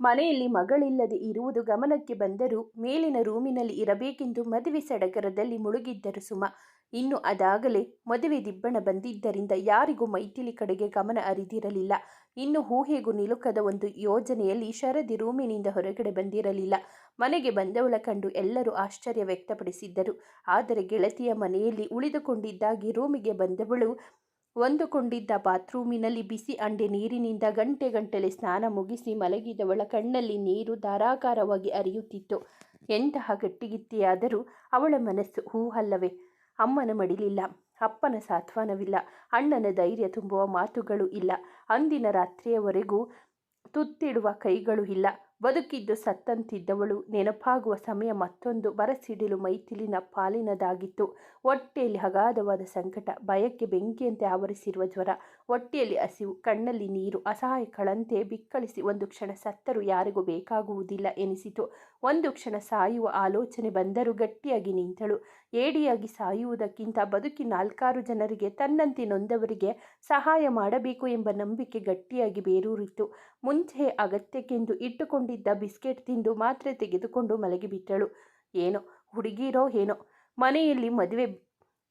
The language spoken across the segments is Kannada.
ಮನೆಯಲ್ಲಿ ಮಗಳಿಲ್ಲದೆ ಇರುವುದು ಗಮನಕ್ಕೆ ಬಂದರೂ ಮೇಲಿನ ರೂಮಿನಲ್ಲಿ ಇರಬೇಕೆಂದು ಮದುವೆ ಸಡಗರದಲ್ಲಿ ಮುಳುಗಿದ್ದರು ಸುಮ. ಇನ್ನು ಅದಾಗಲೇ ಮದುವೆ ದಿಬ್ಬಣ ಬಂದಿದ್ದರಿಂದ ಯಾರಿಗೂ ಮೈಥಿಲಿ ಕಡೆಗೆ ಗಮನ ಅರಿದಿರಲಿಲ್ಲ ಇನ್ನು ಊಹೆಗೂ ನಿಲುಕದ ಒಂದು ಯೋಜನೆಯಲ್ಲಿ ಶರದಿ ರೂಮಿನಿಂದ ಹೊರಗಡೆ ಬಂದಿರಲಿಲ್ಲ. ಮನೆಗೆ ಬಂದವಳ ಕಂಡು ಎಲ್ಲರೂ ಆಶ್ಚರ್ಯ ವ್ಯಕ್ತಪಡಿಸಿದ್ದರು. ಆದರೆ ಗೆಳತಿಯ ಮನೆಯಲ್ಲಿ ಉಳಿದುಕೊಂಡಿದ್ದಾಗಿ ರೂಮಿಗೆ ಬಂದವಳು ಒಂದುಕೊಂಡಿದ್ದ ಬಾತ್ರೂಮಿನಲ್ಲಿ ಬಿಸಿ ಅಂಡೆ ನೀರಿನಿಂದ ಗಂಟೆ ಗಂಟಲೆ ಸ್ನಾನ ಮುಗಿಸಿ ಮಲಗಿದವಳ ಕಣ್ಣಲ್ಲಿ ನೀರು ಧಾರಾಕಾರವಾಗಿ ಹರಿಯುತ್ತಿತ್ತು. ಎಂತಹ ಗಟ್ಟಿಗಿತ್ತಿಯಾದರೂ ಅವಳ ಮನಸ್ಸು ಹೂಹಲ್ಲವೇ? ಅಮ್ಮನ ಮಡಿಲಿಲ್ಲ, ಅಪ್ಪನ ಸಾತ್ವಾನವಿಲ್ಲ, ಅಣ್ಣನ ಧೈರ್ಯ ತುಂಬುವ ಮಾತುಗಳು ಇಲ್ಲ. ಅಂದಿನ ರಾತ್ರಿಯವರೆಗೂ ತುತ್ತಿಡುವ ಕೈಗಳು ಇಲ್ಲ. ಬದುಕಿದ್ದು ಸತ್ತಂತಿದ್ದವಳು. ನೆನಪಾಗುವ ಸಮಯ ಮತ್ತೊಂದು ಬರಸಿಡಿಲು ಮೈಥಿಲಿನ ಪಾಲಿನದಾಗಿತ್ತು. ಹೊಟ್ಟೆಯಲ್ಲಿ ಅಗಾಧವಾದ ಸಂಕಟ, ಭಯಕ್ಕೆ ಬೆಂಕಿಯಂತೆ ಆವರಿಸಿರುವ ಜ್ವರ, ಹೊಟ್ಟೆಯಲ್ಲಿ ಹಸಿವು, ಕಣ್ಣಲ್ಲಿ ನೀರು, ಅಸಹಾಯಕಳಂತೆ ಬಿಕ್ಕಳಿಸಿ ಒಂದು ಕ್ಷಣ ಸತ್ತರು ಯಾರಿಗೂ ಬೇಕಾಗುವುದಿಲ್ಲ ಎನಿಸಿತು. ಒಂದು ಕ್ಷಣ ಸಾಯುವ ಆಲೋಚನೆ ಬಂದರೂ ಗಟ್ಟಿಯಾಗಿ ನಿಂತಳು. ಏಡಿಯಾಗಿ ಸಾಯುವುದಕ್ಕಿಂತ ಬದುಕಿ ನಾಲ್ಕಾರು ಜನರಿಗೆ ತನ್ನಂತೆ ನೊಂದವರಿಗೆ ಸಹಾಯ ಮಾಡಬೇಕು ಎಂಬ ನಂಬಿಕೆ ಗಟ್ಟಿಯಾಗಿ ಬೇರೂರಿತ್ತು ಮುಂಚೆ ಅಗತ್ಯಕ್ಕೆಂದು ಇಟ್ಟುಕೊಂಡಿದ್ದ ಬಿಸ್ಕೆಟ್ ತಿಂದು ಮಾತ್ರೆ ತೆಗೆದುಕೊಂಡು ಮಲಗಿಬಿಟ್ಟಳು. ಏನೋ, ಹುಡುಗಿರೋ, ಏನೋ. ಮನೆಯಲ್ಲಿ ಮದುವೆ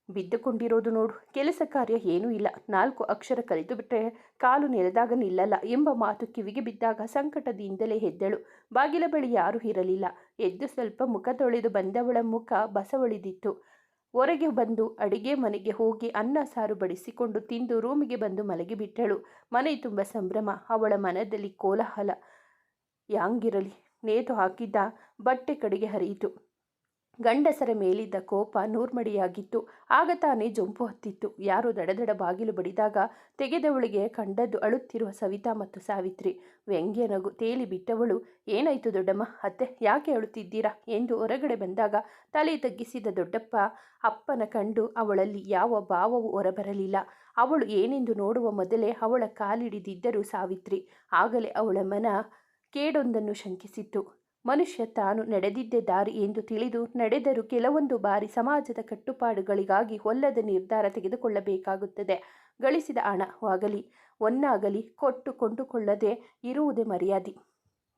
ಬಿದ್ದುಕೊಂಡಿರೋದು ನೋಡು. ಕೆಲಸ ಕಾರ್ಯ ಏನೂ ಇಲ್ಲ. ನಾಲ್ಕು ಅಕ್ಷರ ಕಲಿತು ಬಿಟ್ಟರೆ ಕಾಲು ನೆಲೆದಾಗ ನಿಲ್ಲಲ್ಲ ಎಂಬ ಮಾತು ಕಿವಿಗೆ ಬಿದ್ದಾಗ ಸಂಕಟದಿಂದಲೇ ಎದ್ದಳು ಬಾಗಿಲ ಬಳಿ ಯಾರೂ ಇರಲಿಲ್ಲ. ಎದ್ದು ಸ್ವಲ್ಪ ಮುಖ ತೊಳೆದು ಬಂದವಳ ಮುಖ ಬಸವಳಿದಿತ್ತು. ಹೊರಗೆ ಬಂದು ಅಡಿಗೆ ಮನೆಗೆ ಹೋಗಿ ಅನ್ನ ಸಾರು ಬಡಿಸಿಕೊಂಡು ತಿಂದು ರೂಮಿಗೆ ಬಂದು ಮಲಗಿಬಿಟ್ಟಳು. ಮನೆ ತುಂಬ ಸಂಭ್ರಮ. ಅವಳ ಮನದಲ್ಲಿ ಕೋಲಾಹಲ. ಯಾಂಗಿರಲಿ ನೇತು ಹಾಕಿದ್ದ ಬಟ್ಟೆ ಕಡೆಗೆ ಹರಿಯಿತು. ಗಂಡಸರ ಮೇಲಿದ್ದ ಕೋಪ ನೂರ್ಮಡಿಯಾಗಿತ್ತು. ಆಗ ತಾನೇ ಜೊಂಪು ಹತ್ತಿತ್ತು. ಯಾರೋ ದಡದಡ ಬಾಗಿಲು ಬಡಿದಾಗ ತೆಗೆದವಳಿಗೆ ಕಂಡದ್ದು ಅಳುತ್ತಿರುವ ಸವಿತಾ ಮತ್ತು ಸಾವಿತ್ರಿ. ವ್ಯಂಗ್ಯ ನಗು ತೇಲಿ ಬಿಟ್ಟವಳು, ಏನಾಯಿತು ದೊಡ್ಡಮ್ಮ? ಅತ್ತೆ, ಯಾಕೆ ಅಳುತ್ತಿದ್ದೀರಾ? ಎಂದು ಹೊರಗಡೆ ಬಂದಾಗ ತಲೆ ತಗ್ಗಿಸಿದ ದೊಡ್ಡಪ್ಪ ಅಪ್ಪನ ಕಂಡು ಅವಳಲ್ಲಿ ಯಾವ ಭಾವವೂ ಹೊರಬರಲಿಲ್ಲ. ಅವಳು ಏನೆಂದು ನೋಡುವ ಮೊದಲೇ ಅವಳ ಕಾಲಿಡಿದಿದ್ದರು ಸಾವಿತ್ರಿ. ಆಗಲೇ ಅವಳ ಮನ ಕೇಡೊಂದನ್ನು ಶಂಕಿಸಿತ್ತು. ಮನುಷ್ಯ ತಾನು ನಡೆದಿದ್ದೇ ದಾರಿ ಎಂದು ತಿಳಿದು ನಡೆದರೂ ಕೆಲವೊಂದು ಬಾರಿ ಸಮಾಜದ ಕಟ್ಟುಪಾಡುಗಳಿಗಾಗಿ ಹೊಲ್ಲದ ನಿರ್ಧಾರ ತೆಗೆದುಕೊಳ್ಳಬೇಕಾಗುತ್ತದೆ. ಗಳಿಸಿದ ಹಣವಾಗಲಿ ಒನ್ನಾಗಲಿ ಕೊಟ್ಟು ಕೊಂಡುಕೊಳ್ಳದೆ ಇರುವುದೇ ಮರ್ಯಾದೆ.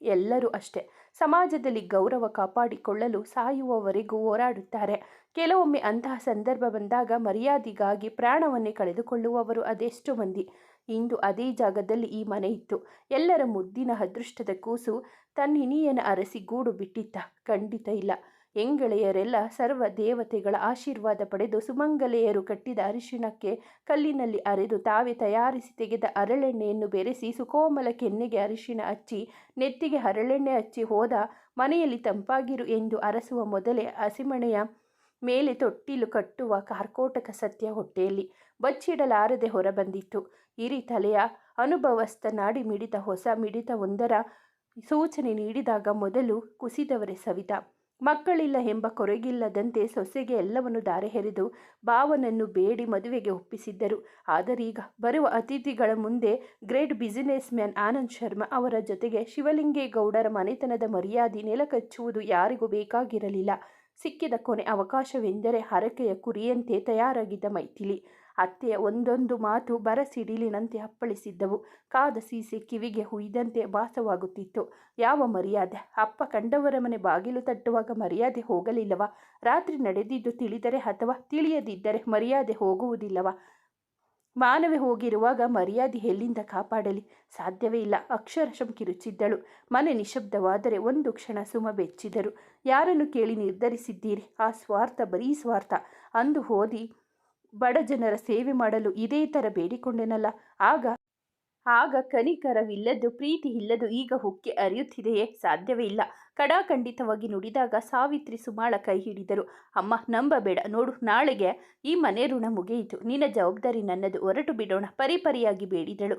ಎಲ್ಲರೂ ಅಷ್ಟೇ. ಸಮಾಜದಲ್ಲಿ ಗೌರವ ಕಾಪಾಡಿಕೊಳ್ಳಲು ಸಾಯುವವರೆಗೂ ಹೋರಾಡುತ್ತಾರೆ. ಕೆಲವೊಮ್ಮೆ ಅಂತಹ ಸಂದರ್ಭ ಬಂದಾಗ ಮರ್ಯಾದೆಗಾಗಿ ಪ್ರಾಣವನ್ನೇ ಕಳೆದುಕೊಳ್ಳುವವರು ಅದೆಷ್ಟು ಮಂದಿ. ಇಂದು ಅದೇ ಜಾಗದಲ್ಲಿ ಈ ಮನೆ ಇತ್ತು. ಎಲ್ಲರ ಮುದ್ದಿನ ಅದೃಷ್ಟದ ಕೂಸು ತನ್ನಿನಿಯನ ಅರಸಿ ಗೂಡು ಬಿಟ್ಟಿತ್ತ. ಖಂಡಿತ ಇಲ್ಲ. ಎಂಗಳೆಯರೆಲ್ಲ ಸರ್ವ ದೇವತೆಗಳ ಆಶೀರ್ವಾದ ಪಡೆದು ಸುಮಂಗಲೆಯರು ಕಟ್ಟಿದ ಅರಿಶಿಣಕ್ಕೆ ಕಲ್ಲಿನಲ್ಲಿ ಅರೆದು ತಾವೇ ತಯಾರಿಸಿ ತೆಗೆದ ಅರಳೆಣ್ಣೆಯನ್ನು ಬೆರೆಸಿ ಸುಕೋಮಲ ಕೆನ್ನೆಗೆ ಅರಿಶಿಣ ಹಚ್ಚಿ, ನೆತ್ತಿಗೆ ಹರಳೆಣ್ಣೆ ಹಚ್ಚಿ ಹೋದ ಮನೆಯಲ್ಲಿ ತಂಪಾಗಿರು ಎಂದು ಅರಸುವ ಮೊದಲೇ ಹಸಿಮಣೆಯ ಮೇಲೆ ತೊಟ್ಟಿಲು ಕಟ್ಟುವ ಕಾರ್ಕೋಟಕ ಸತ್ಯ ಹೊಟ್ಟೆಯಲ್ಲಿ. ಬಚ್ಚಿಡಲಾರದೆ ಹೊರಬಂದಿತ್ತು. ಇರಿ ತಲೆಯ ಅನುಭವಸ್ಥ ನಾಡಿ ಮಿಡಿತ ಹೊಸ ಮಿಡಿತ ಒಂದರ ಸೂಚನೆ ನೀಡಿದಾಗ ಮೊದಲು ಕುಸಿದವರೇ ಸವಿತಾ. ಮಕ್ಕಳಿಲ್ಲ ಎಂಬ ಕೊರಗಿಲ್ಲದಂತೆ ಸೊಸೆಗೆ ಎಲ್ಲವನ್ನು ದಾರೆ ಹೆರೆದು ಭಾವನನ್ನು ಬೇಡಿ ಮದುವೆಗೆ ಒಪ್ಪಿಸಿದ್ದರು. ಆದರೀಗ ಬರುವ ಅತಿಥಿಗಳ ಮುಂದೆ great business man Anand Sharma ಅವರ ಜೊತೆಗೆ ಶಿವಲಿಂಗೇಗೌಡರ ಮನೆತನದ ಮರ್ಯಾದೆ ನೆಲಕಚ್ಚುವುದು ಯಾರಿಗೂ ಬೇಕಾಗಿರಲಿಲ್ಲ. ಸಿಕ್ಕಿದ ಕೊನೆ ಅವಕಾಶವೆಂದರೆ ಹರಕೆಯ ಕುರಿಯಂತೆ ತಯಾರಾಗಿದ್ದ ಮೈಥಿಲಿ. ಅತ್ತೆಯ ಒಂದೊಂದು ಮಾತು ಬರಸಿಡಿಲಿನಂತೆ ಅಪ್ಪಳಿಸಿದ್ದವು. ಕಾದ ಸೀಸೆ ಕಿವಿಗೆ ಹುಯ್ದಂತೆ ಭಾಸವಾಗುತ್ತಿತ್ತು. ಯಾವ ಮರ್ಯಾದೆ? ಅಪ್ಪ ಕಂಡವರ ಮನೆ ಬಾಗಿಲು ತಟ್ಟುವಾಗ ಮರ್ಯಾದೆ ಹೋಗಲಿಲ್ಲವ? ರಾತ್ರಿ ನಡೆದಿದ್ದು ತಿಳಿದರೆ ಅಥವಾ ತಿಳಿಯದಿದ್ದರೆ ಮರ್ಯಾದೆ ಹೋಗುವುದಿಲ್ಲವ? ಮಾನವೆ ಹೋಗಿರುವಾಗ ಮರ್ಯಾದೆ ಎಲ್ಲಿಂದ ಕಾಪಾಡಲಿ? ಸಾಧ್ಯವೇ ಇಲ್ಲ. ಅಕ್ಷರಶಂ ಕಿರುಚಿದ್ದಳು. ಮನೆ ನಿಶಬ್ದವಾದರೆ ಒಂದು ಕ್ಷಣ ಸುಮ ಬೆಚ್ಚಿದರು. ಯಾರನ್ನು ಕೇಳಿ ನಿರ್ಧರಿಸಿದ್ದೀರಿ? ಆ ಸ್ವಾರ್ಥ, ಬರೀ ಸ್ವಾರ್ಥ. ಅಂದು ಓದಿ ಬಡ ಜನರ ಸೇವೆ ಮಾಡಲು ಇದೇ ಥರ ಬೇಡಿಕೊಂಡೆನಲ್ಲ. ಆಗ ಆಗ ಕನಿಕರವಿಲ್ಲದ್ದು, ಪ್ರೀತಿ ಇಲ್ಲದು ಈಗ ಹುಕ್ಕೆ ಅರಿಯುತ್ತಿದೆಯೇ ಸಾಧ್ಯವೇ ಇಲ್ಲ. ಕಡಾಖಂಡಿತವಾಗಿ ನುಡಿದಾಗ ಸಾವಿತ್ರಿ ಸುಮಾಳ ಕೈ ಹಿಡಿದರು. ಅಮ್ಮ, ನಂಬಬೇಡ, ನೋಡು, ನಾಳೆಗೆ ಈ ಮನೆ ಋಣ ಮುಗಿಯಿತು. ನಿನ್ನ ಜವಾಬ್ದಾರಿ ನನ್ನದು. ಹೊರಟು ಬಿಡೋಣ. ಪರಿಪರಿಯಾಗಿ ಬೇಡಿದಳು.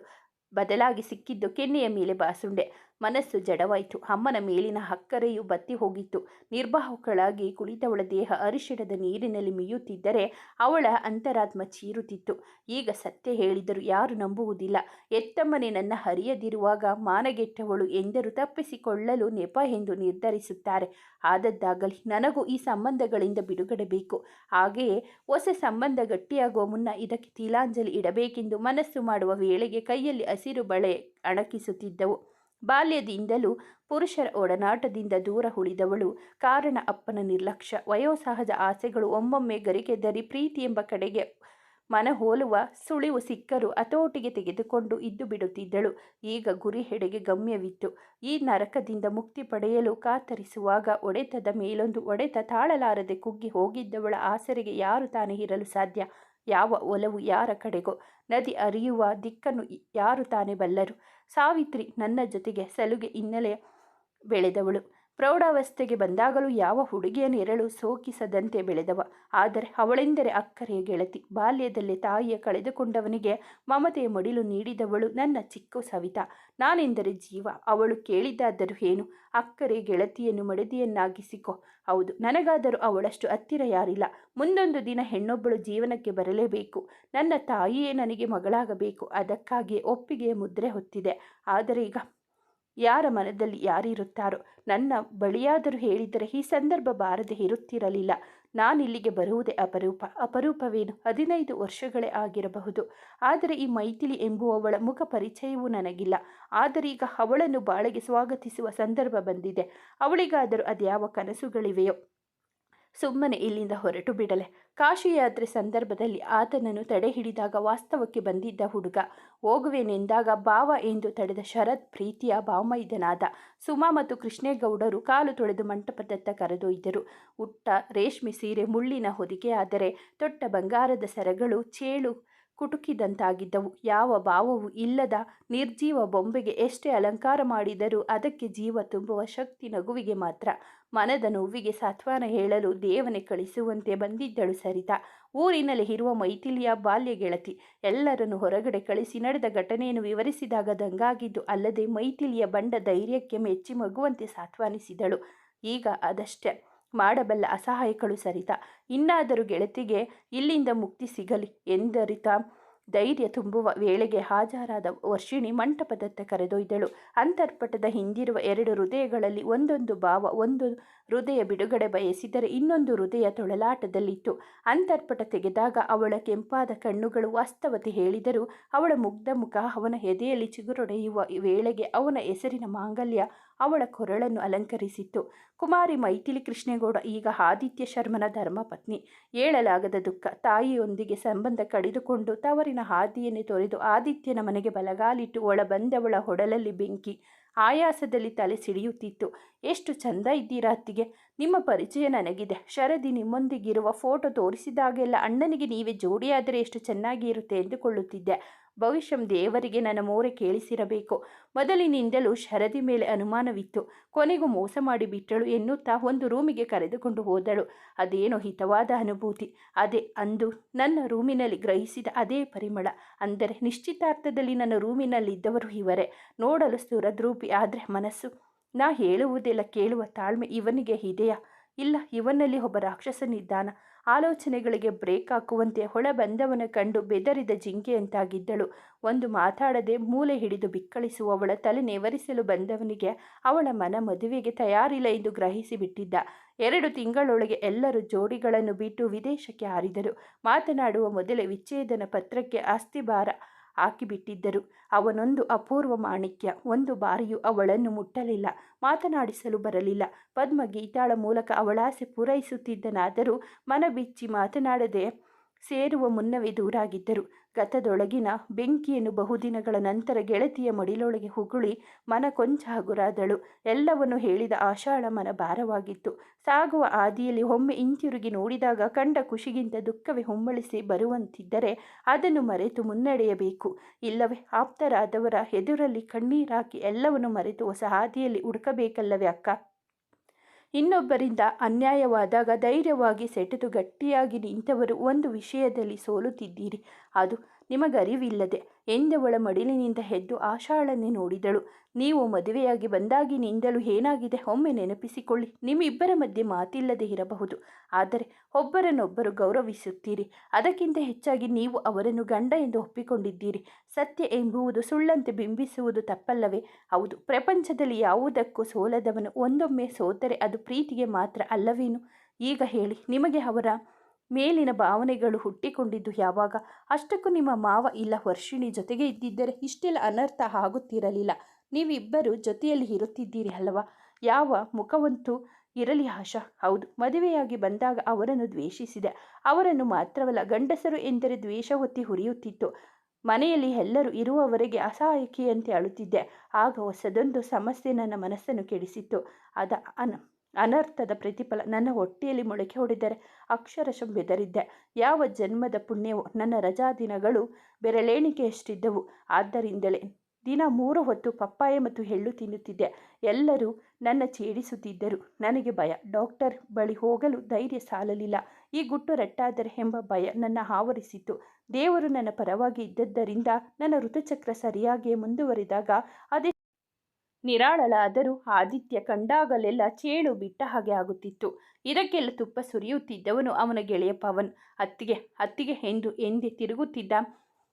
ಬದಲಾಗಿ ಸಿಕ್ಕಿದ್ದು ಕೆನ್ನೆಯ ಮೇಲೆ ಬಾಸುಂಡೆ. ಮನಸ್ಸು ಜಡವಾಯಿತು. ಅಮ್ಮನ ಮೇಲಿನ ಹಕ್ಕರೆಯು ಬತ್ತಿ ಹೋಗಿತ್ತು. ನಿರ್ಬಾಹುಕಳಾಗಿ ಕುಳಿತವಳ ದೇಹ ಅರಿಶಿಡದ ನೀರಿನಲ್ಲಿ ಮೀಯುತ್ತಿದ್ದರೆ ಅವಳ ಅಂತರಾತ್ಮ ಚೀರುತ್ತಿತ್ತು. ಈಗ ಸತ್ಯ ಹೇಳಿದರು ಯಾರು ನಂಬುವುದಿಲ್ಲ. ಎತ್ತಮ್ಮನೆ ನನ್ನ ಹರಿಯದಿರುವಾಗ ಮಾನಗೆಟ್ಟವಳು ಎಂದರು ತಪ್ಪಿಸಿಕೊಳ್ಳಲು ನೆಪ ಎಂದು ನಿರ್ಧರಿಸುತ್ತಾರೆ. ಆದದ್ದಾಗಲಿ ನನಗೂ ಈ ಸಂಬಂಧಗಳಿಂದ ಬಿಡುಗಡೆ ಬೇಕು ಹಾಗೆಯೇ ಹೊಸ ಸಂಬಂಧ ಗಟ್ಟಿಯಾಗುವ ಮುನ್ನ ಇದಕ್ಕೆ ತಿಲಾಂಜಲಿ ಇಡಬೇಕೆಂದು ಮನಸ್ಸು ಮಾಡುವ ವೇಳೆಗೆ ಕೈಯಲ್ಲಿ ಹಸಿರು ಬಳೆ ಅಣಕಿಸುತ್ತಿದ್ದವು. ಬಾಲ್ಯದಿಂದಲೂ ಪುರುಷರ ಒಡನಾಟದಿಂದ ದೂರ ಉಳಿದವಳು. ಕಾರಣ ಅಪ್ಪನ ನಿರ್ಲಕ್ಷ್ಯ. ವಯೋಸಹಜ ಆಸೆಗಳು ಒಮ್ಮೊಮ್ಮೆ ಗರಿಗೆದರಿ ಪ್ರೀತಿ ಎಂಬ ಕಡೆಗೆ ಮನಹೋಲುವ ಸುಳಿವು ಸಿಕ್ಕರು ಹತೋಟಿಗೆ ತೆಗೆದುಕೊಂಡು ಇದ್ದು ಬಿಡುತ್ತಿದ್ದಳು. ಈಗ ಗುರಿ ಹೆಡೆಗೆ ಗಮ್ಯವಿತ್ತು. ಈ ನರಕದಿಂದ ಮುಕ್ತಿ ಪಡೆಯಲು ಕಾತರಿಸುವಾಗ ಒಡೆತದ ಮೇಲೊಂದು ಒಡೆತ ತಾಳಲಾರದೆ ಕುಗ್ಗಿ ಹೋಗಿದ್ದವಳ ಆಸರೆಗೆ ಯಾರು ತಾನೇ ಇರಲು ಸಾಧ್ಯ? ಯಾವ ಒಲವು ಯಾರ ಕಡೆಗೋ? ನದಿ ಅರಿಯುವ ದಿಕ್ಕನ್ನು ಯಾರು ತಾನೇ ಬಲ್ಲರು? ಸಾವಿತ್ರಿ ನನ್ನ ಜೊತೆಗೆ ಸಲುಗೆ ಹಿನ್ನೆಲೆ ಬೆಳೆದವಳು. ಪ್ರೌಢಾವಸ್ಥೆಗೆ ಬಂದಾಗಲೂ ಯಾವ ಹುಡುಗಿಯ ನೆರಳು ಸೋಕಿಸದಂತೆ ಬೆಳೆದವ. ಆದರೆ ಅವಳೆಂದರೆ ಅಕ್ಕರೆಯ ಗೆಳತಿ. ಬಾಲ್ಯದಲ್ಲೇ ತಾಯಿಯ ಕಳೆದುಕೊಂಡವನಿಗೆ ಮಮತೆಯ ಮಡಿಲು ನೀಡಿದವಳು ನನ್ನ ಚಿಕ್ಕ ಸವಿತಾ. ನಾನೆಂದರೆ ಜೀವ. ಅವಳು ಕೇಳಿದ್ದಾದರೂ ಏನು? ಅಕ್ಕರೆ ಗೆಳತಿಯನ್ನು ಮಡದಿಯನ್ನಾಗಿಸಿಕೊ. ಹೌದು, ನನಗಾದರೂ ಅವಳಷ್ಟು ಹತ್ತಿರ ಯಾರಿಲ್ಲ. ಮುಂದೊಂದು ದಿನ ಹೆಣ್ಣೊಬ್ಬಳು ಜೀವನಕ್ಕೆ ಬರಲೇಬೇಕು. ನನ್ನ ತಾಯಿಯೇ ನನಗೆ ಮಗಳಾಗಬೇಕು. ಅದಕ್ಕಾಗಿಯೇ ಒಪ್ಪಿಗೆಯ ಮುದ್ರೆ ಹೊತ್ತಿದೆ. ಆದರೆ ಈಗ ಯಾರ ಮನದಲ್ಲಿ ಯಾರಿರುತ್ತಾರೋ? ನನ್ನ ಬಳಿಯಾದರೂ ಹೇಳಿದರೆ ಈ ಸಂದರ್ಭ ಬಾರದೆ ಇರುತ್ತಿರಲಿಲ್ಲ. ನಾನಿಲ್ಲಿಗೆ ಬರುವುದೇ ಅಪರೂಪ. ಅಪರೂಪವೇನು? ಹದಿನೈದು ವರ್ಷಗಳೇ ಆಗಿರಬಹುದು. ಆದರೆ ಈ ಮೈಥಿಲಿ ಎಂಬುವವಳ ಮುಖ ಪರಿಚಯವೂ ನನಗಿಲ್ಲ. ಆದರೀಗ ಅವಳನ್ನು ಬಾಳೆಗೆ ಸ್ವಾಗತಿಸುವ ಸಂದರ್ಭ ಬಂದಿದೆ. ಅವಳಿಗಾದರೂ ಅದ್ಯಾವ ಕನಸುಗಳಿವೆಯೋ? ಸುಮ್ಮನೆ ಇಲ್ಲಿಂದ ಹೊರಟು ಬಿಡಲೆ. ಕಾಶಿಯಾತ್ರೆ ಸಂದರ್ಭದಲ್ಲಿ ಆತನನ್ನು ತಡೆ ಹಿಡಿದಾಗ ವಾಸ್ತವಕ್ಕೆ ಬಂದಿದ್ದ ಹುಡುಗ, ಹೋಗುವೆನೆಂದಾಗ ಭಾವ ಎಂದು ತಡೆದ ಶರತ್ ಪ್ರೀತಿಯ ಭಾವಮೈದನಾದ ಸುಮಾ ಮತ್ತು ಕೃಷ್ಣೇಗೌಡರು ಕಾಲು ತೊಳೆದು ಮಂಟಪದತ್ತ ಕರೆದೊಯ್ದರು. ಉಟ್ಟ ರೇಷ್ಮೆ ಸೀರೆ ಮುಳ್ಳಿನ ಹೊದಿಕೆ ಆದರೆ ತೊಟ್ಟ ಬಂಗಾರದ ಸರಗಳು ಚೇಳು ಕುಟುಕಿದಂತಾಗಿದ್ದವು. ಯಾವ ಭಾವವೂ ಇಲ್ಲದ ನಿರ್ಜೀವ ಬೊಂಬೆಗೆ ಎಷ್ಟೇ ಅಲಂಕಾರ ಮಾಡಿದರೂ ಅದಕ್ಕೆ ಜೀವ ತುಂಬುವ ಶಕ್ತಿ ನಗುವಿಗೆ ಮಾತ್ರ. ಮನದ ನೋವಿಗೆ ಸಾತ್ವನ ಹೇಳಲು ದೇವನೇ ಕಳಿಸುವಂತೆ ಬಂದಿದ್ದಳು ಸರಿತಾ. ಊರಿನಲ್ಲಿ ಇರುವ ಮೈಥಿಲಿಯ ಬಾಲ್ಯ ಗೆಳತಿ. ಎಲ್ಲರನ್ನು ಹೊರಗಡೆ ಕಳಿಸಿ ನಡೆದ ಘಟನೆಯನ್ನು ವಿವರಿಸಿದಾಗ ದಂಗಾಗಿದ್ದು ಅಲ್ಲದೆ ಮೈಥಿಲಿಯ ಬಂಡ ಧೈರ್ಯಕ್ಕೆ ಮೆಚ್ಚಿ ಮಗುವಂತೆ ಸಾತ್ವಾನಿಸಿದಳು. ಈಗ ಅದಷ್ಟೇ. ಮಾಡಬಲ್ಲ ಅಸಹಾಯಕಳು ಸರಿತ. ಇನ್ನಾದರೂ ಗೆಳತಿಗೆ ಇಲ್ಲಿಂದ ಮುಕ್ತಿ ಸಿಗಲಿ ಎಂದರಿತ ಧೈರ್ಯ ತುಂಬುವ ವೇಳೆಗೆ ಹಾಜರಾದ ವರ್ಷಿಣಿ ಮಂಟಪದತ್ತ ಕರೆದೊಯ್ದಳು. ಅಂತರ್ಪಟದ ಹಿಂದಿರುವ ಎರಡು ಹೃದಯಗಳಲ್ಲಿ ಒಂದೊಂದು ಭಾವ, ಒಂದು ಹೃದಯ ಬಿಡುಗಡೆ ಬಯಸಿದರೆ ಇನ್ನೊಂದು ಹೃದಯ ತೊಳಲಾಟದಲ್ಲಿತ್ತು. ಅಂತರ್ಪಟ ತೆಗೆದಾಗ ಅವಳ ಕೆಂಪಾದ ಕಣ್ಣುಗಳು ವಾಸ್ತವತೆ ಹೇಳಿದರೂ ಅವಳ ಮುಗ್ಧ ಮುಖ ಅವನ ಎದೆಯಲ್ಲಿ ಚಿಗುರೊಡೆಯುವ ವೇಳೆಗೆ ಅವನ ಹೆಸರಿನ ಮಾಂಗಲ್ಯ ಅವಳ ಕೊರಳನ್ನು ಅಲಂಕರಿಸಿತ್ತು. ಕುಮಾರಿ ಮೈಥಿಲಿ ಕೃಷ್ಣೇಗೌಡ, ಈಗ ಆದಿತ್ಯ ಶರ್ಮನ ಧರ್ಮಪತ್ನಿ ಹೇಳಲಾಗದ ದುಃಖ, ತಾಯಿಯೊಂದಿಗೆ ಸಂಬಂಧ ಕಡಿದುಕೊಂಡು ತವರಿನ ಹಾದಿಯನ್ನೇ ತೊರೆದು ಆದಿತ್ಯನ ಮನೆಗೆ ಬಲಗಾಲಿಟ್ಟು ಒಳ ಬಂದವಳ ಹೊಡಲಲ್ಲಿ ಬೆಂಕಿ. ಆಯಾಸದಲ್ಲಿ ತಲೆ ಸಿಡಿಯುತ್ತಿತ್ತು. ಎಷ್ಟು ಚಂದ ಇದ್ದೀರಾ ಅತ್ತಿಗೆ? ನಿಮ್ಮ ಪರಿಚಯ ನನಗಿದೆ. ಶರದಿ ನಿಮ್ಮೊಂದಿಗಿರುವ ಫೋಟೋ ತೋರಿಸಿದಾಗೆಲ್ಲ ಅಣ್ಣನಿಗೆ ನೀವೇ ಜೋಡಿಯಾದರೆ ಎಷ್ಟು ಚೆನ್ನಾಗಿ ಇರುತ್ತೆ ಎಂದುಕೊಳ್ಳುತ್ತಿದ್ದೆ. ಭವಿಷ್ಯಂ ದೇವರಿಗೆ ನನ್ನ ಮೋರೆ ಕೇಳಿಸಿರಬೇಕು. ಮೊದಲಿನಿಂದಲೂ ಶರದಿ ಮೇಲೆ ಅನುಮಾನವಿತ್ತು. ಕೊನೆಗೂ ಮೋಸ ಮಾಡಿ ಬಿಟ್ಟಳು ಎನ್ನುತ್ತಾ ಒಂದು ರೂಮಿಗೆ ಕರೆದುಕೊಂಡು ಹೋದಳು. ಅದೇನೋ ಹಿತವಾದ ಅನುಭೂತಿ. ಅದೇ ಅಂದು ನನ್ನ ರೂಮಿನಲ್ಲಿ ಗ್ರಹಿಸಿದ ಅದೇ ಪರಿಮಳ. ಅಂದರೆ ನಿಶ್ಚಿತಾರ್ಥದಲ್ಲಿ ನನ್ನ ರೂಮಿನಲ್ಲಿದ್ದವರು ಇವರೇ. ನೋಡಲು ಸುರದ್ರೂಪಿ ಆದರೆ ಮನಸ್ಸು. ನಾ ಹೇಳುವುದೆಲ್ಲ ಕೇಳುವ ತಾಳ್ಮೆ ಇವನಿಗೆ ಇದೆಯಾ? ಇಲ್ಲ, ಇವನಲ್ಲಿ ಒಬ್ಬ ರಾಕ್ಷಸನಿದ್ದಾನ? ಆಲೋಚನೆಗಳಿಗೆ ಬ್ರೇಕ್ ಹಾಕುವಂತೆ ಹೊಳ ಬಂದವನ ಕಂಡು ಬೆದರಿದ ಜಿಂಕೆಯಂತಾಗಿದ್ದಳು ಒಂದು ಮಾತಾಡದೆ ಮೂಲೆ ಹಿಡಿದು ಬಿಕ್ಕಳಿಸುವವಳ ತಲೆ ನೆವರಿಸಲು ಬಂದವನಿಗೆ ಅವಳ ಮನ ಮದುವೆಗೆ ತಯಾರಿಲ್ಲ ಎಂದು ಗ್ರಹಿಸಿಬಿಟ್ಟಿದ್ದ ಎರಡು ತಿಂಗಳೊಳಗೆ ಎಲ್ಲರೂ ಜೋಡಿಗಳನ್ನು ಬಿಟ್ಟು ವಿದೇಶಕ್ಕೆ ಹಾರಿದರು. ಮಾತನಾಡುವ ಮೊದಲೇ ವಿಚ್ಛೇದನ ಪತ್ರಕ್ಕೆ ಅಸ್ಥಿಭಾರ ಹಾಕಿಬಿಟ್ಟಿದ್ದರು. ಅವನೊಂದು ಅಪೂರ್ವ ಮಾಣಿಕ್ಯ, ಒಂದು ಬಾರಿಯೂ ಅವಳನ್ನು ಮುಟ್ಟಲಿಲ್ಲ, ಮಾತನಾಡಿಸಲು ಬರಲಿಲ್ಲ. ಪದ್ಮ ಗೀತಾಳ ಮೂಲಕ ಅವಳಾಸೆ ಪೂರೈಸುತ್ತಿದ್ದನಾದರೂ ಮನಬಿಚ್ಚಿ ಮಾತನಾಡದೆ ಸೇರುವ ಮುನ್ನವೇ ದೂರಾಗಿದ್ದರು. ಗತದೊಳಗಿನ ಬೆಂಕಿಯನ್ನು ಬಹುದಿನಗಳ ನಂತರ ಗೆಳತಿಯ ಮಡಿಲೊಳಗೆ ಹುಗುಳಿ ಮನ ಕೊಂಚ ಹಗುರಾದಳು ಎಲ್ಲವನ್ನು ಹೇಳಿದ ಆಷಾಢ ಮನ ಭಾರವಾಗಿತ್ತು. ಸಾಗುವ ಆದಿಯಲ್ಲಿ ಒಮ್ಮೆ ಹಿಂತಿರುಗಿ ನೋಡಿದಾಗ ಕಂಡ ಖುಷಿಗಿಂತ ದುಃಖವೇ ಹೊಮ್ಮಳಿಸಿ ಬರುವಂತಿದ್ದರೆ ಅದನ್ನು ಮರೆತು ಮುನ್ನಡೆಯಬೇಕು. ಇಲ್ಲವೇ, ಆಪ್ತರಾದವರ ಎದುರಲ್ಲಿ ಕಣ್ಣೀರಾಕಿ ಎಲ್ಲವನ್ನು ಮರೆತು ಹೊಸ ಹಾದಿಯಲ್ಲಿ ಹುಡುಕಬೇಕಲ್ಲವೇ ಅಕ್ಕ? ಇನ್ನೊಬ್ಬರಿಂದ ಅನ್ಯಾಯವಾದಾಗ ಧೈರ್ಯವಾಗಿ ಸೆಟೆದು ಗಟ್ಟಿಯಾಗಿ ನಿಂತವರು ಒಂದು ವಿಷಯದಲ್ಲಿ ಸೋಲುತ್ತಿದ್ದೀರಿ. ಅದು ನಿಮಗರಿವಿಲ್ಲದೆ ಎಂದವಳ ಮಡಿಲಿನಿಂದ ಹೆದ್ದು ಆಶಾಳನ್ನೇ ನೋಡಿದಳು. ನೀವು ಮದುವೆಯಾಗಿ ಬಂದಾಗಿನಿಂದಲೂ ಏನಾಗಿದೆ ಒಮ್ಮೆ ನೆನಪಿಸಿಕೊಳ್ಳಿ. ನಿಮ್ಮಿಬ್ಬರ ಮಧ್ಯೆ ಮಾತಿಲ್ಲದೆ ಇರಬಹುದು. ಆದರೆ ಒಬ್ಬರನ್ನೊಬ್ಬರು ಗೌರವಿಸುತ್ತೀರಿ. ಅದಕ್ಕಿಂತ ಹೆಚ್ಚಾಗಿ ನೀವು ಅವರನ್ನು ಗಂಡ ಎಂದು ಒಪ್ಪಿಕೊಂಡಿದ್ದೀರಿ. ಸತ್ಯ ಎಂಬುವುದು ಸುಳ್ಳಂತೆ ಬಿಂಬಿಸುವುದು ತಪ್ಪಲ್ಲವೇ? ಹೌದು, ಪ್ರಪಂಚದಲ್ಲಿ ಯಾವುದಕ್ಕೂ ಸೋಲದವನು ಒಂದೊಮ್ಮೆ ಸೋತರೆ ಅದು ಪ್ರೀತಿಗೆ ಮಾತ್ರ ಅಲ್ಲವೇನು? ಈಗ ಹೇಳಿ, ನಿಮಗೆ ಅವರ ಮೇಲಿನ ಭಾವನೆಗಳು ಹುಟ್ಟಿಕೊಂಡಿದ್ದು ಯಾವಾಗ? ಅಷ್ಟಕ್ಕೂ ನಿಮ್ಮ ಮಾವ ಇಲ್ಲ, ವರ್ಷಿಣಿ ಜೊತೆಗೆ ಇದ್ದಿದ್ದರೆ ಇಷ್ಟೆಲ್ಲ ಅನರ್ಥ ಆಗುತ್ತಿರಲಿಲ್ಲ. ನೀವಿಬ್ಬರು ಜೊತೆಯಲ್ಲಿ ಇರುತ್ತಿದ್ದೀರಿ ಅಲ್ಲವಾ ಯಾವ ಮುಖವಂತೂ ಇರಲಿ ಆಶಾ. ಹೌದು, ಮದುವೆಯಾಗಿ ಬಂದಾಗ ಅವರನ್ನು ದ್ವೇಷಿಸಿದೆ. ಅವರನ್ನು ಮಾತ್ರವಲ್ಲ, ಗಂಡಸರು ಎಂದರೆ ದ್ವೇಷ ಹೊತ್ತಿ ಹುರಿಯುತ್ತಿತ್ತು ಮನೆಯಲ್ಲಿ ಎಲ್ಲರೂ ಇರುವವರೆಗೆ ಅಸಹಾಯಕಿಯಂತೆ ಅಳುತ್ತಿದ್ದೆ. ಆಗ ಹೊಸದೊಂದು ಸಮಸ್ಯೆ ನನ್ನ ಮನಸ್ಸನ್ನು ಕೆಡಿಸಿತ್ತು. ಅದ ಅನ ಅನರ್ಥದ ಪ್ರತಿಫಲ ನನ್ನ ಹೊಟ್ಟೆಯಲ್ಲಿ ಮೊಳಕೆ ಹೊಡೆದರೆ ಅಕ್ಷರಶಃ ಬೆದರಿದ್ದೆ. ಯಾವ ಜನ್ಮದ ಪುಣ್ಯವು ನನ್ನ ರಜಾ ದಿನಗಳು ಬೆರಳೆಣಿಕೆಯಷ್ಟಿದ್ದವು. ಆದ್ದರಿಂದಲೇ ದಿನ ಮೂರು ಹೊತ್ತು ಪಪ್ಪಾಯ ಮತ್ತು ಎಳ್ಳು ತಿನ್ನುತ್ತಿದ್ದೆ. ಎಲ್ಲರೂ ನನ್ನ ಛೇಡಿಸುತ್ತಿದ್ದರು. ನನಗೆ ಭಯ. ಡಾಕ್ಟರ್ ಬಳಿ ಹೋಗಲು ಧೈರ್ಯ ಸಾಲಲಿಲ್ಲ. ಈ ಗುಟ್ಟು ರಟ್ಟಾದರೆ ಎಂಬ ಭಯ ನನ್ನ ಆವರಿಸಿತು ದೇವರು ನನ್ನ ಪರವಾಗಿ ಇದ್ದದ್ದರಿಂದ ನನ್ನ ಋತುಚಕ್ರ ಸರಿಯಾಗಿಯೇ ಮುಂದುವರಿದಾಗ ಅದೇ ನಿರಾಳಲಾದರೂ ಆದಿತ್ಯ ಕಂಡಾಗಲೆಲ್ಲ ಚೇಳು ಬಿಟ್ಟ ಹಾಗೆ ಆಗುತ್ತಿತ್ತು. ಇದಕ್ಕೆಲ್ಲ ತುಪ್ಪ ಸುರಿಯುತ್ತಿದ್ದವನು ಅವನ ಗೆಳೆಯ ಪವನ್. ಅತ್ತಿಗೆ ಅತ್ತಿಗೆ ಎಂದು ಎಂದೇ ತಿರುಗುತ್ತಿದ್ದ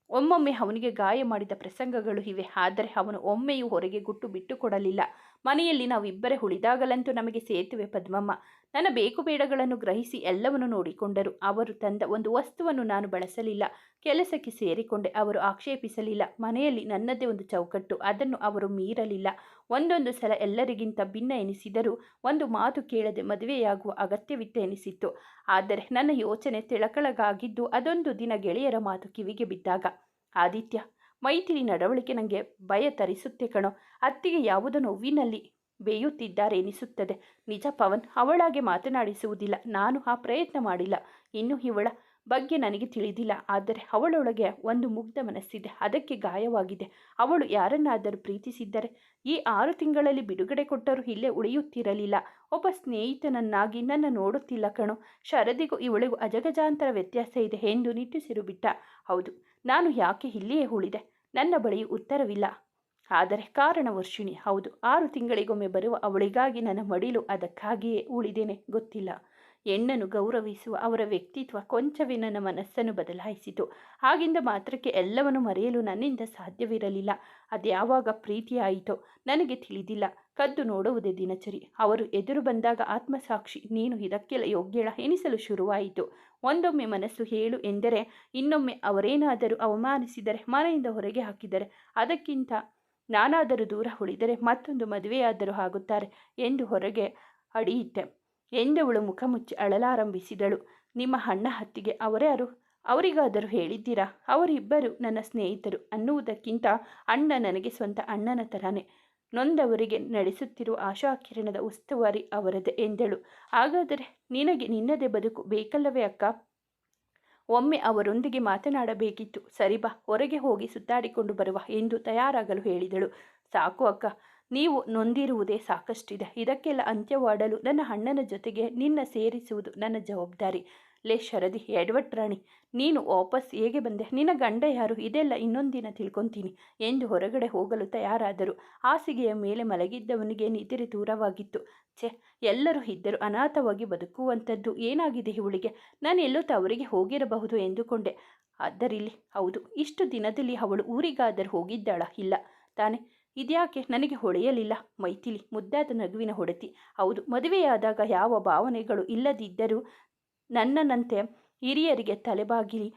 ಒಮ್ಮೊಮ್ಮೆ ಅವನಿಗೆ ಗಾಯ ಮಾಡಿದ ಪ್ರಸಂಗಗಳು ಇವೆ. ಆದರೆ ಅವನು ಒಮ್ಮೆಯೂ ಹೊರಗೆ ಗುಟ್ಟು ಬಿಟ್ಟುಕೊಡಲಿಲ್ಲ ಮನೆಯಲ್ಲಿ ನಾವಿಬ್ಬರೇ ಉಳಿದಾಗಲಂತೂ ನಮಗೆ ಸೇತುವೆ ಪದ್ಮಮ್ಮ. ನನ್ನ ಬೇಕು ಬೇಡಗಳನ್ನು ಗ್ರಹಿಸಿ ಎಲ್ಲವನ್ನು ನೋಡಿಕೊಂಡರು. ಅವರು ತಂದ ಒಂದು ವಸ್ತುವನ್ನು ನಾನು ಬಳಸಲಿಲ್ಲ. ಕೆಲಸಕ್ಕೆ ಸೇರಿಕೊಂಡೆ. ಅವರು ಆಕ್ಷೇಪಿಸಲಿಲ್ಲ. ಮನೆಯಲ್ಲಿ ನನ್ನದೇ ಒಂದು ಚೌಕಟ್ಟು. ಅದನ್ನು ಅವರು ಮೀರಲಿಲ್ಲ. ಒಂದೊಂದು ಸಲ ಎಲ್ಲರಿಗಿಂತ ಭಿನ್ನ ಎನಿಸಿದರೂ ಒಂದು ಮಾತು ಕೇಳದೆ ಮದುವೆಯಾಗುವ ಅಗತ್ಯವಿತ್ತ ಎನಿಸಿತ್ತು. ಆದರೆ ನನ್ನ ಯೋಚನೆ ತಿಳಕಳಗಾಗಿದ್ದು ಅದೊಂದು ದಿನ ಗೆಳೆಯರ ಮಾತು ಕಿವಿಗೆ ಬಿದ್ದಾಗ, ಆದಿತ್ಯ ಮೈತ್ರಿ ನಡವಳಿಕೆ ನನಗೆ ಭಯ ತರಿಸುತ್ತೆ ಕಣೋ. ಅತ್ತಿಗೆ ಯಾವುದೋ ನೋವಿನಲ್ಲಿ ಬೇಯುತ್ತಿದ್ದಾರೆ ಎನಿಸುತ್ತದೆ ನಿಜ ಪವನ್, ಅವಳಾಗೆ ಮಾತನಾಡಿಸುವುದಿಲ್ಲ. ನಾನು ಆ ಪ್ರಯತ್ನ ಮಾಡಿಲ್ಲ. ಇನ್ನು ಇವಳ ಬಗ್ಗೆ ನನಗೆ ತಿಳಿದಿಲ್ಲ. ಆದರೆ ಅವಳೊಳಗೆ ಒಂದು ಮುಗ್ಧ ಮನಸ್ಸಿದೆ. ಅದಕ್ಕೆ ಗಾಯವಾಗಿದೆ. ಅವಳು ಯಾರನ್ನಾದರೂ ಪ್ರೀತಿಸಿದ್ದರೆ ಈ ಆರು ತಿಂಗಳಲ್ಲಿ ಬಿಡುಗಡೆ ಕೊಟ್ಟರೂ ಇಲ್ಲೇ ಉಳಿಯುತ್ತಿರಲಿಲ್ಲ. ಒಬ್ಬ ಸ್ನೇಹಿತನನ್ನಾಗಿ ನನ್ನ ನೋಡುತ್ತಿಲ್ಲ ಕಣೋ. ಶರದಿಗೂ ಇವಳಿಗೂ ಅಜಗಜಾಂತರ ವ್ಯತ್ಯಾಸ ಇದೆ ಎಂದು ನಿಟ್ಟುಸಿರು ಬಿಟ್ಟ. ಹೌದು ನಾನು ಯಾಕೆ ಇಲ್ಲಿಯೇ ಉಳಿದೆ? ನನ್ನ ಬಳಿ ಉತ್ತರವಿಲ್ಲ. ಆದರೆ ಕಾರಣ ವರ್ಷಿಣಿ, ಹೌದು, ಆರು ತಿಂಗಳಿಗೊಮ್ಮೆ ಬರುವ ಅವಳಿಗಾಗಿ ನನ್ನ ಮಡಿಲು ಅದಕ್ಕಾಗಿಯೇ ಉಳಿದೇನೆ ಗೊತ್ತಿಲ್ಲ. ಹೆಣ್ಣನ್ನು ಗೌರವಿಸುವ ಅವರ ವ್ಯಕ್ತಿತ್ವ ಕೊಂಚವೇ ನನ್ನ ಮನಸ್ಸನ್ನು ಬದಲಾಯಿಸಿತು. ಆಗಿಂದ ಮಾತ್ರಕ್ಕೆ ಎಲ್ಲವನ್ನು ಮರೆಯಲು ನನ್ನಿಂದ ಸಾಧ್ಯವಿರಲಿಲ್ಲ. ಅದ್ಯಾವಾಗ ಪ್ರೀತಿಯಾಯಿತೋ ನನಗೆ ತಿಳಿದಿಲ್ಲ. ಕದ್ದು ನೋಡುವುದೇ ದಿನಚರಿ. ಅವರು ಎದುರು ಬಂದಾಗ ಆತ್ಮಸಾಕ್ಷಿ, ನೀನು ಇದಕ್ಕೆಲ್ಲ ಯೋಗ್ಯಳ ಎನಿಸಲು ಶುರುವಾಯಿತು. ಒಂದೊಮ್ಮೆ ಮನಸ್ಸು ಹೇಳು ಎಂದರೆ ಇನ್ನೊಮ್ಮೆ ಅವರೇನಾದರೂ ಅವಮಾನಿಸಿದರೆ ಮನೆಯಿಂದ ಹೊರಗೆ ಹಾಕಿದರೆ ಅದಕ್ಕಿಂತ ನಾನಾದರೂ ದೂರ ಉಳಿದರೆ ಮತ್ತೊಂದು ಮದುವೆಯಾದರೂ ಆಗುತ್ತಾರೆ ಎಂದು ಹೊರಗೆ ಅಡಿಯಿಟ್ಟೆ. ಎಂದವಳು ಮುಖ ಮುಚ್ಚಿ ಅಳಲಾರಂಭಿಸಿದಳು. ನಿಮ್ಮ ಅಣ್ಣ ಹತ್ತಿಗೆ ಅವರ್ಯಾರು ಅವರಿಗಾದರೂ ಹೇಳಿದ್ದೀರಾ? ಅವರಿಬ್ಬರು ನನ್ನ ಸ್ನೇಹಿತರು ಅನ್ನುವುದಕ್ಕಿಂತ ಅಣ್ಣ ನನಗೆ ಸ್ವಂತ ಅಣ್ಣನ ಥರನೇ ನೊಂದವರಿಗೆ ನಡೆಸುತ್ತಿರುವ ಆಶಾಕಿರಣದ ಉಸ್ತುವಾರಿ ಅವರದೇ ಎಂದಳು. ಹಾಗಾದರೆ ನಿನಗೆ ನಿನ್ನದೇ ಬದುಕು ಬೇಕಲ್ಲವೇ ಅಕ್ಕ? ಒಮ್ಮೆ ಅವರೊಂದಿಗೆ ಮಾತನಾಡಬೇಕಿತ್ತು. ಸರಿ ಬಾ, ಹೊರಗೆ ಹೋಗಿ ಸುತ್ತಾಡಿಕೊಂಡು ಬರುವ ಎಂದು ತಯಾರಾಗಲು ಹೇಳಿದಳು. ಸಾಕು ಅಕ್ಕ, ನೀವು ನೊಂದಿರುವುದೇ ಸಾಕಷ್ಟಿದೆ. ಇದಕ್ಕೆಲ್ಲ ಅಂತ್ಯವಾಡಲು ನನ್ನ ಅಣ್ಣನ ಜೊತೆಗೆ ನಿನ್ನ ಸೇರಿಸುವುದು ನನ್ನ ಜವಾಬ್ದಾರಿ. ಲೇ ಶರದಿ ಎಡ್ವಟ್ ರಾಣಿ, ನೀನು ವಾಪಸ್ ಹೇಗೆ ಬಂದೆ? ನಿನ್ನ ಗಂಡ ಯಾರು? ಇದೆಲ್ಲ ಇನ್ನೊಂದಿನ ತಿಳ್ಕೊತೀನಿ ಎಂದು ಹೊರಗಡೆ ಹೋಗಲು ತಯಾರಾದರು. ಹಾಸಿಗೆಯ ಮೇಲೆ ಮಲಗಿದ್ದವನಿಗೆ ನಿದ್ರೆ ದೂರವಾಗಿತ್ತು. ಛೆ, ಎಲ್ಲರೂ ಇದ್ದರು, ಅನಾಥವಾಗಿ ಬದುಕುವಂಥದ್ದು ಏನಾಗಿದೆ ಇವಳಿಗೆ? ನಾನು ಎಲ್ಲೋ ತವರಿಗೆ ಹೋಗಿರಬಹುದು ಎಂದುಕೊಂಡೆ. ಆದ್ದರಿಲ್ಲಿ ಹೌದು, ಇಷ್ಟು ದಿನದಲ್ಲಿ ಅವಳು ಊರಿಗಾದರೂ ಹೋಗಿದ್ದಾಳ? ಇಲ್ಲ, ತಾನೆ. ಇದ್ಯಾಕೆ? ನನಗೆ ಹೊಳೆಯಲಿಲ್ಲ. ಮೈಥಿಲಿ, ಮುದ್ದಾದ ನಗುವಿನ ಹೊಡೆತಿ. ಹೌದು, ಮದುವೆಯಾದಾಗ ಯಾವ ಭಾವನೆಗಳು ಇಲ್ಲದಿದ್ದರೂ ನನ್ನನಂತೆ ಹಿರಿಯರಿಗೆ ತಲೆಬಾಗಿಲಿ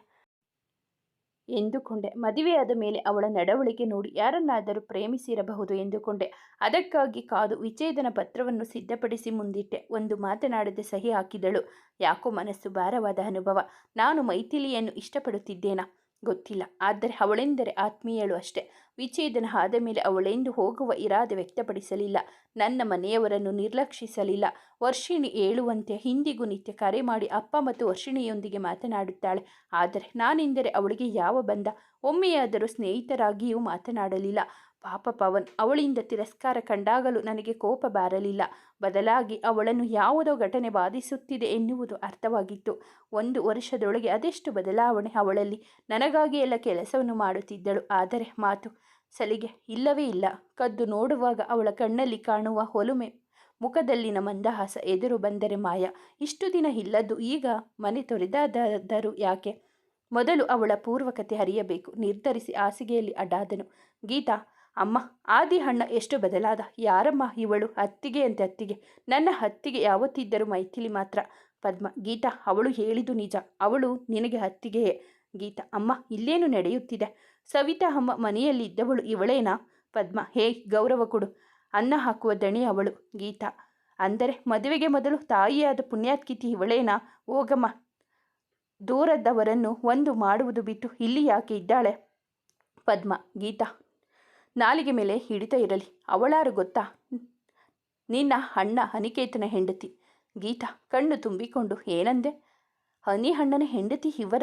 ಎಂದುಕೊಂಡೆ. ಮದುವೆಯಾದ ಮೇಲೆ ಅವಳ ನಡವಳಿಕೆ ನೋಡಿ ಯಾರನ್ನಾದರೂ ಪ್ರೇಮಿಸಿರಬಹುದು ಎಂದುಕೊಂಡೆ. ಅದಕ್ಕಾಗಿ ಕಾದು ವಿಚ್ಛೇದನ ಪತ್ರವನ್ನು ಸಿದ್ಧಪಡಿಸಿ ಮುಂದಿಟ್ಟೆ. ಒಂದು ಮಾತನಾಡದೆ ಸಹಿ ಹಾಕಿದಳು. ಯಾಕೋ ಮನಸ್ಸು ಭಾರವಾದ ಅನುಭವ. ನಾನು ಮೈಥಿಲಿಯನ್ನು ಇಷ್ಟಪಡುತ್ತಿದ್ದೇನಾ? ಗೊತ್ತಿಲ್ಲ. ಆದರೆ ಅವಳೆಂದರೆ ಆತ್ಮೀಯಳು ಅಷ್ಟೆ. ವಿಚ್ಛೇದನ ಆದ ಮೇಲೆ ಅವಳೆಂದು ಹೋಗುವ ಇರಾದೆ ವ್ಯಕ್ತಪಡಿಸಲಿಲ್ಲ. ನನ್ನ ಮನೆಯವರನ್ನು ನಿರ್ಲಕ್ಷಿಸಲಿಲ್ಲ. ವರ್ಷಿಣಿ ಹೇಳುವಂತೆ ಹಿಂದಿಗೂ ನಿತ್ಯ ಕರೆ ಮಾಡಿ ಅಪ್ಪ ಮತ್ತು ವರ್ಷಿಣಿಯೊಂದಿಗೆ ಮಾತನಾಡುತ್ತಾಳೆ. ಆದರೆ ನಾನೆಂದರೆ ಅವಳಿಗೆ ಯಾವ ಬಂದ? ಒಮ್ಮೆಯಾದರೂ ಸ್ನೇಹಿತರಾಗಿಯೂ ಮಾತನಾಡಲಿಲ್ಲ. ಪಾಪ ಪವನ್ ಅವಳಿಂದ ತಿರಸ್ಕಾರ ಕಂಡಾಗಲೂ ನನಗೆ ಕೋಪ ಬಾರಲಿಲ್ಲ. ಬದಲಾಗಿ ಅವಳನ್ನು ಯಾವುದೋ ಘಟನೆ ಬಾಧಿಸುತ್ತಿದೆ ಎನ್ನುವುದು ಅರ್ಥವಾಗಿತ್ತು. ಒಂದು ವರ್ಷದೊಳಗೆ ಅದೆಷ್ಟು ಬದಲಾವಣೆ ಅವಳಲ್ಲಿ. ನನಗಾಗಿ ಎಲ್ಲ ಕೆಲಸವನ್ನು ಮಾಡುತ್ತಿದ್ದಳು. ಆದರೆ ಮಾತು ಸಲಿಗೆ ಇಲ್ಲವೇ ಇಲ್ಲ. ಕದ್ದು ನೋಡುವಾಗ ಅವಳ ಕಣ್ಣಲ್ಲಿ ಕಾಣುವ ಹೊಲುಮೆ ಮುಖದಲ್ಲಿನ ಮಂದಹಾಸ ಎದುರು ಬಂದರೆ ಮಾಯ. ಇಷ್ಟು ದಿನ ಇಲ್ಲದ್ದು ಈಗ ಮನೆ ತೊರೆದಾದರೂ ಯಾಕೆ? ಮೊದಲು ಅವಳ ಪೂರ್ವಕತೆ ಹರಿಯಬೇಕು ನಿರ್ಧರಿಸಿ ಹಾಸಿಗೆಯಲ್ಲಿ ಅಡಾದನು. ಗೀತಾ ಅಮ್ಮ, ಆದಿ ಹಣ್ಣ ಎಷ್ಟು ಬದಲಾದ? ಯಾರಮ್ಮ ಇವಳು? ಅತ್ತಿಗೆ ಅಂತೆ ಅತ್ತಿಗೆ. ನನ್ನ ಹತ್ತಿಗೆ ಯಾವತ್ತಿದ್ದರೂ ಮೈಥಿಲಿ ಮಾತ್ರ. ಪದ್ಮ, ಗೀತಾ, ಅವಳು ಹೇಳಿದು ನಿಜ. ಅವಳು ನಿನಗೆ ಹತ್ತಿಗೆಯೇ ಗೀತಾ, ಅಮ್ಮ, ಇಲ್ಲೇನು ನಡೆಯುತ್ತಿದೆ? ಸವಿತಾ ಅಮ್ಮ ಮನೆಯಲ್ಲಿದ್ದವಳು ಇವಳೇನಾ? ಪದ್ಮ, ಹೇ, ಗೌರವ ಕೊಡು. ಅನ್ನ ಹಾಕುವ ದಣಿ ಅವಳು. ಗೀತಾ, ಅಂದರೆ ಮದುವೆಗೆ ಮೊದಲು ತಾಯಿಯಾದ ಪುಣ್ಯಾತ್ಕಿತಿ ಇವಳೇನಾ? ಹೋಗಮ್ಮ. ದೂರದವರನ್ನು ಒಂದು ಮಾಡುವುದು ಬಿಟ್ಟು ಇಲ್ಲಿ ಯಾಕೆ ಇದ್ದಾಳೆ? ಪದ್ಮ, ಗೀತಾ ನಾಲಿಗೆ ಮೇಲೆ ಹಿಡಿತ ಇರಲಿ. ಅವಳಾರು ಗೊತ್ತಾ? ನಿನ್ನ ಅಣ್ಣ ಅನಿಕೇತನ ಹೆಂಡತಿ. ಗೀತಾ, ಕಣ್ಣು ತುಂಬಿಕೊಂಡು, ಏನಂದೆ? ಹನಿ ಹಣ್ಣನ ಹೆಂಡತಿ ಇವರ?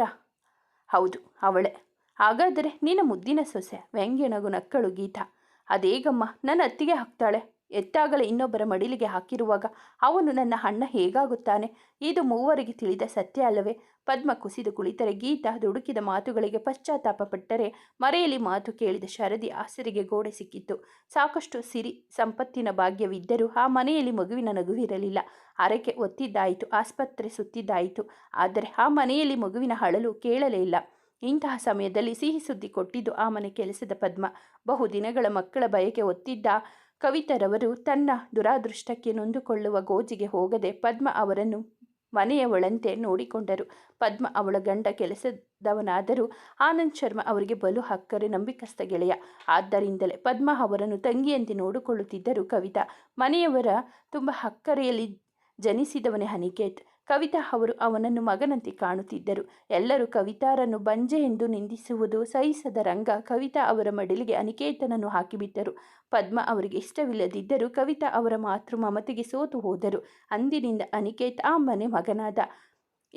ಹೌದು, ಅವಳೆ. ಹಾಗಾದರೆ ನಿನ್ನ ಮುದ್ದಿನ ಸೊಸೆ. ವ್ಯಂಗ್ಯನಗು ನಕ್ಕಳು ಗೀತಾ. ಅದೇಗಮ್ಮ, ನನ್ನ ಅತ್ತಿಗೆ ಹಾಕ್ತಾಳೆ. ಎತ್ತಾಗಲೇ ಇನ್ನೊಬ್ಬರ ಮಡಿಲಿಗೆ ಹಾಕಿರುವಾಗ ಅವನು ನನ್ನ ಅಣ್ಣ ಹೇಗಾಗುತ್ತಾನೆ? ಇದು ಮೂವರಿಗೆ ತಿಳಿದ ಸತ್ಯ ಅಲ್ಲವೇ? ಪದ್ಮ ಕುಸಿದು ಕುಳಿತರೆ, ಗೀತಾ ದುಡುಕಿದ ಮಾತುಗಳಿಗೆ ಪಶ್ಚಾತ್ತಾಪ ಪಟ್ಟರೆ ಮರೆಯಲ್ಲಿ ಮಾತು ಕೇಳಿದ ಶರದಿ ಆಸರಿಗೆ ಗೋಡೆ ಸಿಕ್ಕಿತ್ತು. ಸಾಕಷ್ಟು ಸಿರಿ ಸಂಪತ್ತಿನ ಭಾಗ್ಯವಿದ್ದರೂ ಆ ಮನೆಯಲ್ಲಿ ಮಗುವಿನ ನಗುವಿರಲಿಲ್ಲ. ಅರಕೆ ಒತ್ತಿದ್ದಾಯಿತು, ಆಸ್ಪತ್ರೆ ಸುತ್ತಿದ್ದಾಯಿತು. ಆದರೆ ಆ ಮನೆಯಲ್ಲಿ ಮಗುವಿನ ಅಳಲು ಕೇಳಲೇ ಇಲ್ಲ. ಇಂತಹ ಸಮಯದಲ್ಲಿ ಸಿಹಿ ಸುದ್ದಿ ಕೊಟ್ಟಿದ್ದು ಆ ಮನೆ ಕೆಲಸದ ಪದ್ಮ. ಬಹುದಿನಗಳ ಮಕ್ಕಳ ಬಯಕೆ ಒತ್ತಿದ್ದ ಕವಿತರವರು ತನ್ನ ದುರಾದೃಷ್ಟಕ್ಕೆ ನೊಂದುಕೊಳ್ಳುವ ಗೋಜಿಗೆ ಹೋಗದೆ ಪದ್ಮ ಅವರನ್ನು ಮನೆಯವಳಂತೆ ನೋಡಿಕೊಂಡರು. ಪದ್ಮ ಅವಳ ಗಂಡ ಕೆಲಸದವನಾದರೂ ಆನಂದ್ ಶರ್ಮಾ ಅವರಿಗೆ ಬಲು ಹಕ್ಕರೆ ನಂಬಿಕಸ್ಥ ಗೆಳೆಯ. ಆದ್ದರಿಂದಲೇ ಪದ್ಮ ಅವರನ್ನು ತಂಗಿಯಂತೆ ನೋಡಿಕೊಳ್ಳುತ್ತಿದ್ದರು ಕವಿತಾ. ಮನೆಯವರ ತುಂಬ ಹಕ್ಕರೆಯಲ್ಲಿ ಜನಿಸಿದವನೇ ಅನಿಕೇತ್ ಕವಿತಾ ಅವರು ಅವನನ್ನು ಮಗನಂತೆ ಕಾಣುತ್ತಿದ್ದರು. ಎಲ್ಲರೂ ಕವಿತಾರನ್ನು ಬಂಜೆ ಎಂದು ನಿಂದಿಸುವುದು ಸಹಿಸದ ರಂಗ ಕವಿತಾ ಅವರ ಮಡಿಲಿಗೆ ಅನಿಕೇತನನ್ನು ಹಾಕಿಬಿಟ್ಟರು. ಪದ್ಮ ಅವರಿಗೆ ಇಷ್ಟವಿಲ್ಲದಿದ್ದರೂ ಕವಿತಾ ಅವರ ಮಾತೃ ಮಮತೆಗೆ ಸೋತು ಹೋದರು. ಅಂದಿನಿಂದ ಅನಿಕೇತ್ ಆ ಮನೆ ಮಗನಾದ.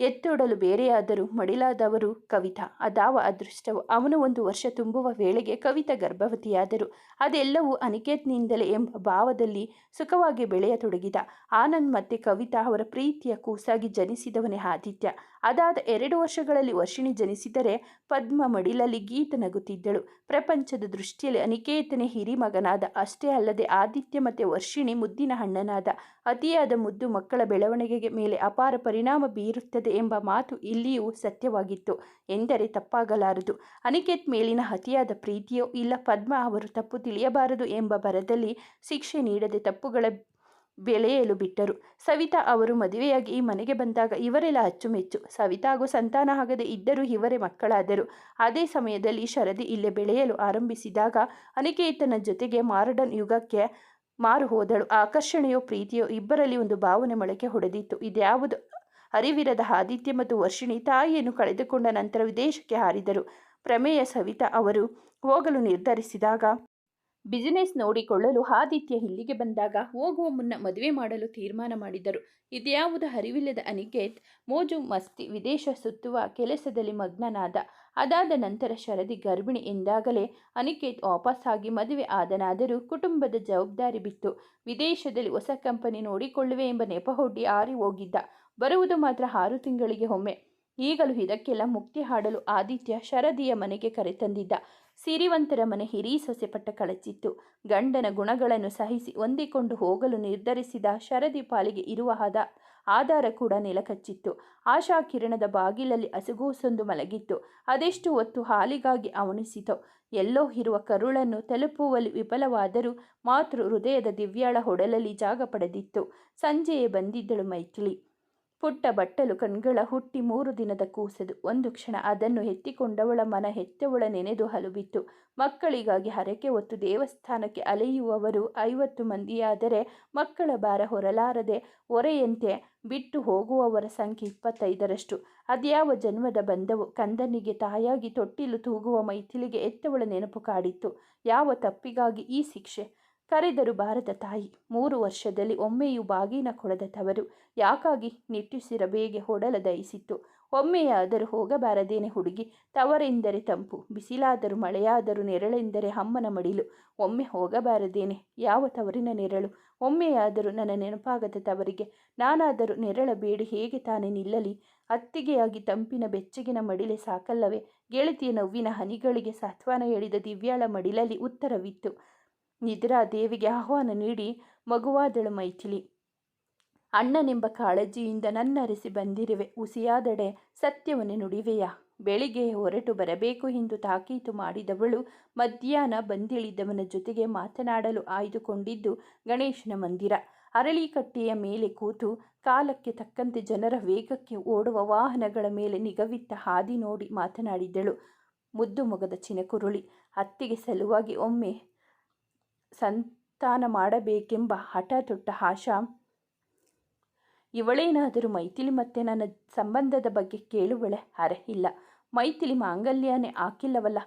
ಎತ್ತೊಡಲು ಬೇರೆಯಾದರೂ ಮಡಿಲಾದವರು ಕವಿತಾ. ಅದಾವ ಅದೃಷ್ಟವು. ಅವನು ಒಂದು ವರ್ಷ ತುಂಬುವ ವೇಳೆಗೆ ಕವಿತಾ ಗರ್ಭವತಿಯಾದರು. ಅದೆಲ್ಲವೂ ಅನಿಕೇತ್ನಿಂದಲೇ ಎಂಬ ಭಾವದಲ್ಲಿ ಸುಖವಾಗಿ ಬೆಳೆಯತೊಡಗಿದ. ಆನಂದ್ ಮತ್ತೆ ಕವಿತಾ ಅವರ ಪ್ರೀತಿಯ ಕೂಸಾಗಿ ಜನಿಸಿದವನೇ ಆದಿತ್ಯ. ಅದಾದ ಎರಡು ವರ್ಷಗಳಲ್ಲಿ ವರ್ಷಿಣಿ ಜನಿಸಿದರೆ ಪದ್ಮ ಮಡಿಲಲ್ಲಿ ಗೀತ ನಗುತ್ತಿದ್ದಳು. ಪ್ರಪಂಚದ ದೃಷ್ಟಿಯಲ್ಲಿ ಅನಿಕೇತನೇ ಹಿರಿಮಗನಾದ, ಅಷ್ಟೇ ಅಲ್ಲದೆ ಆದಿತ್ಯ ಮತ್ತು ವರ್ಷಿಣಿ ಮುದ್ದಿನ ಹಣ್ಣನಾದ ಅತಿಯಾದ ಮುದ್ದು ಮಕ್ಕಳ ಬೆಳವಣಿಗೆಗೆ ಮೇಲೆ ಅಪಾರ ಪರಿಣಾಮ ಬೀರುತ್ತದೆ ಎಂಬ ಮಾತು ಇಲ್ಲಿಯೂ ಸತ್ಯವಾಗಿತ್ತು. ಎಂದರೆ ತಪ್ಪಾಗಲಾರದು. ಅನಿಕೇತ್ ಮೇಲಿನ ಅತಿಯಾದ ಪ್ರೀತಿಯೋ ಇಲ್ಲ ಪದ್ಮ ಅವರು ತಪ್ಪು ತಿಳಿಯಬಾರದು ಎಂಬ ಬರದಲ್ಲಿ ಶಿಕ್ಷೆ ನೀಡದೆ ತಪ್ಪುಗಳ ಬೆಳೆಯಲು ಬಿಟ್ಟರು. ಸವಿತಾ ಅವರು ಮದುವೆಯಾಗಿ ಈ ಮನೆಗೆ ಬಂದಾಗ ಇವರೆಲ್ಲ ಅಚ್ಚುಮೆಚ್ಚು. ಸವಿತಾಗೂ ಸಂತಾನ ಆಗದೆ ಇದ್ದರೂ ಇವರೇ ಮಕ್ಕಳಾದರು. ಅದೇ ಸಮಯದಲ್ಲಿ ಶರದಿ ಇಲ್ಲೇ ಬೆಳೆಯಲು ಆರಂಭಿಸಿದಾಗ ಅನಿಕೇತನ ಜೊತೆಗೆ ಮಾರಡನ್ ಯುಗಕ್ಕೆ ಮಾರು ಹೋದಳು. ಆಕರ್ಷಣೆಯೋ ಪ್ರೀತಿಯೋ ಇಬ್ಬರಲ್ಲಿ ಒಂದು ಭಾವನೆ ಮೊಳಕೆ ಹೊಡೆದಿತ್ತು. ಇದ್ಯಾವುದು ಅರಿವಿರದ ಆದಿತ್ಯ ಮತ್ತು ವರ್ಷಿಣಿ ತಾಯಿಯನ್ನು ಕಳೆದುಕೊಂಡ ನಂತರ ವಿದೇಶಕ್ಕೆ ಹಾರಿದರು. ಪ್ರಮೇಯ ಸವಿತಾ ಅವರು ಹೋಗಲು ನಿರ್ಧರಿಸಿದಾಗ ಬಿಸಿನೆಸ್ ನೋಡಿಕೊಳ್ಳಲು ಆದಿತ್ಯ ಇಲ್ಲಿಗೆ ಬಂದಾಗ ಹೋಗುವ ಮುನ್ನ ಮದುವೆ ಮಾಡಲು ತೀರ್ಮಾನ ಮಾಡಿದರು. ಇದ್ಯಾವುದ ಅರಿವಿಲ್ಲದ ಅನಿಕೇತ್ ಮೋಜು ಮಸ್ತಿ ವಿದೇಶ ಸುತ್ತುವ ಕೆಲಸದಲ್ಲಿ ಮಗ್ನನಾದ. ಅದಾದ ನಂತರ ಶರದಿ ಗರ್ಭಿಣಿ ಎಂದಾಗಲೇ ಅನಿಕೇತ್ ವಾಪಸ್ಸಾಗಿ ಮದುವೆ ಆದನಾದರೂ ಕುಟುಂಬದ ಜವಾಬ್ದಾರಿ ಬಿತ್ತು. ವಿದೇಶದಲ್ಲಿ ಹೊಸ ಕಂಪನಿ ನೋಡಿಕೊಳ್ಳುವೆ ಎಂಬ ನೆಪಹೊಡ್ಡಿ ಆರಿ ಹೋಗಿದ್ದ. ಬರುವುದು ಮಾತ್ರ ಆರು ತಿಂಗಳಿಗೆ ಒಮ್ಮೆ. ಈಗಲೂ ಇದಕ್ಕೆಲ್ಲ ಮುಕ್ತಿ ಹಾಡಲು ಆದಿತ್ಯ ಶರದಿಯ ಮನೆಗೆ ಕರೆತಂದಿದ್ದ. ಸಿರಿವಂತರ ಮನೆ ಹಿರಿ ಸೊಸೆಪಟ್ಟ ಕಳಚಿತ್ತು. ಗಂಡನ ಗುಣಗಳನ್ನು ಸಹಿಸಿ ಹೊಂದಿಕೊಂಡು ಹೋಗಲು ನಿರ್ಧರಿಸಿದ ಶರದಿ ಪಾಲಿಗೆ ಇರುವ ಹದ, ಆಧಾರ ಕೂಡ ನೆಲಕಚ್ಚಿತ್ತು. ಆಶಾ ಕಿರಣದ ಬಾಗಿಲಲ್ಲಿ ಹಸುಗೂಸೊಂದು ಮಲಗಿತ್ತು. ಅದೆಷ್ಟು ಹೊತ್ತು ಹಾಲಿಗಾಗಿ ಅವಣಿಸಿತೋ, ಎಲ್ಲೋ ಇರುವ ಕರುಳನ್ನು ತಲುಪುವಲ್ಲಿ ವಿಫಲವಾದರೂ ಮಾತೃ ಹೃದಯದ ದಿವ್ಯಾಳ ಹೊಡಲಲ್ಲಿ ಜಾಗ ಪಡೆದಿತ್ತು. ಸಂಜೆಯೇ ಬಂದಿದ್ದಳು ಮೈಥಿಲಿ. ಪುಟ್ಟ ಬಟ್ಟಲು ಕಣ್ಗಳ ಹುಟ್ಟಿ ಮೂರು ದಿನದ ಕೂಸದು. ಒಂದು ಕ್ಷಣ ಅದನ್ನು ಎತ್ತಿಕೊಂಡವಳ ಮನ ಹೆತ್ತವಳ ನೆನೆದು ಹಲುಬಿತ್ತು. ಮಕ್ಕಳಿಗಾಗಿ ಹರಕೆ ಹೊತ್ತು ದೇವಸ್ಥಾನಕ್ಕೆ ಅಲೆಯುವವರು ಐವತ್ತು ಮಂದಿಯಾದರೆ ಮಕ್ಕಳ ಭಾರ ಹೊರಲಾರದೆ ಒರೆಯಂತೆ ಬಿಟ್ಟು ಹೋಗುವವರ ಸಂಖ್ಯೆ ಇಪ್ಪತ್ತೈದರಷ್ಟು. ಅದ್ಯಾವ ಜನ್ಮದ ಬಂದವು ಕಂದನಿಗೆ ತಾಯಾಗಿ ತೊಟ್ಟಿಲು ತೂಗುವ ಮೈಥಿಲಿಗೆ ಎತ್ತವಳ ನೆನಪು ಕಾಡಿತ್ತು. ಯಾವ ತಪ್ಪಿಗಾಗಿ ಈ ಶಿಕ್ಷೆ? ಕರೆದರು ಭಾರತ ತಾಯಿ. ಮೂರು ವರ್ಷದಲ್ಲಿ ಒಮ್ಮೆಯೂ ಬಾಗಿನ ಕೊಡದ ತವರು. ಯಾಕಾಗಿ? ನಿಟ್ಟುಸಿರಬೇಗೆ ಹೊಡಲ ದಯಿಸಿತ್ತು. ಒಮ್ಮೆಯಾದರೂ ಹೋಗಬಾರದೇನೆ ಹುಡುಗಿ. ತವರೆಂದರೆ ತಂಪು. ಬಿಸಿಲಾದರೂ ಮಳೆಯಾದರೂ ನೆರಳೆಂದರೆ ಅಮ್ಮನ ಮಡಿಲು. ಒಮ್ಮೆ ಹೋಗಬಾರದೇನೆ. ಯಾವ ತವರಿನ ನೆರಳು? ಒಮ್ಮೆಯಾದರೂ ನನ್ನ ನೆನಪಾಗದ ತವರಿಗೆ. ನಾನಾದರೂ ನೆರಳ ಬೇಡಿ ಹೇಗೆ ತಾನೇ ನಿಲ್ಲಲಿ? ಅತ್ತಿಗೆಯಾಗಿ ತಂಪಿನ ಬೆಚ್ಚಗಿನ ಮಡಿಲೆ ಸಾಕಲ್ಲವೇ? ಗೆಳತಿಯ ನೋವಿನ ಹನಿಗಳಿಗೆ ಸಾತ್ವಾನ ಹೇಳಿದ ದಿವ್ಯಾಳ ಮಡಿಲಲ್ಲಿ ಉತ್ತರವಿತ್ತು. ನಿದ್ರಾ ದೇವಿಗೆ ಆಹ್ವಾನ ನೀಡಿ ಮಗುವಾದಳು ಮೈಥಿಲಿ. ಅಣ್ಣನೆಂಬ ಕಾಳಜಿಯಿಂದ ನನ್ನರಿಸಿ ಬಂದಿರುವೆ. ಉಸಿಯಾದಡೆ ಸತ್ಯವನ್ನು ನುಡಿವೆಯ? ಬೆಳಿಗ್ಗೆ ಹೊರಟು ಬರಬೇಕು ಎಂದು ತಾಕೀತು ಮಾಡಿದವಳು ಮಧ್ಯಾಹ್ನ ಬಂದಿಳಿದವನ ಜೊತೆಗೆ ಮಾತನಾಡಲು ಆಯ್ದುಕೊಂಡಿದ್ದು ಗಣೇಶನ ಮಂದಿರ. ಅರಳಿಕಟ್ಟೆಯ ಮೇಲೆ ಕೂತು ಕಾಲಕ್ಕೆ ತಕ್ಕಂತೆ ಜನರ ವೇಗಕ್ಕೆ ಓಡುವ ವಾಹನಗಳ ಮೇಲೆ ನಿಗವಿತ್ತ ಹಾದಿ ನೋಡಿ ಮಾತನಾಡಿದಳು ಮುದ್ದು ಮುಗದ ಚಿನಕುರುಳಿ. ಅತ್ತಿಗೆ ಸಲುವಾಗಿ ಒಮ್ಮೆ ಸಂತಾನ ಮಾಡಬೇಕೆಂಬ ಹಠ ತೊಟ್ಟ ಆಶಾ. ಇವಳೇನಾದರೂ ಮೈಥಿಲಿ ಮತ್ತೆ ನನ್ನ ಸಂಬಂಧದ ಬಗ್ಗೆ ಕೇಳುವಳೆ? ಅರೆ, ಇಲ್ಲ. ಮೈಥಿಲಿ ಮಾಂಗಲ್ಯನೇ ಹಾಕಿಲ್ಲವಲ್ಲ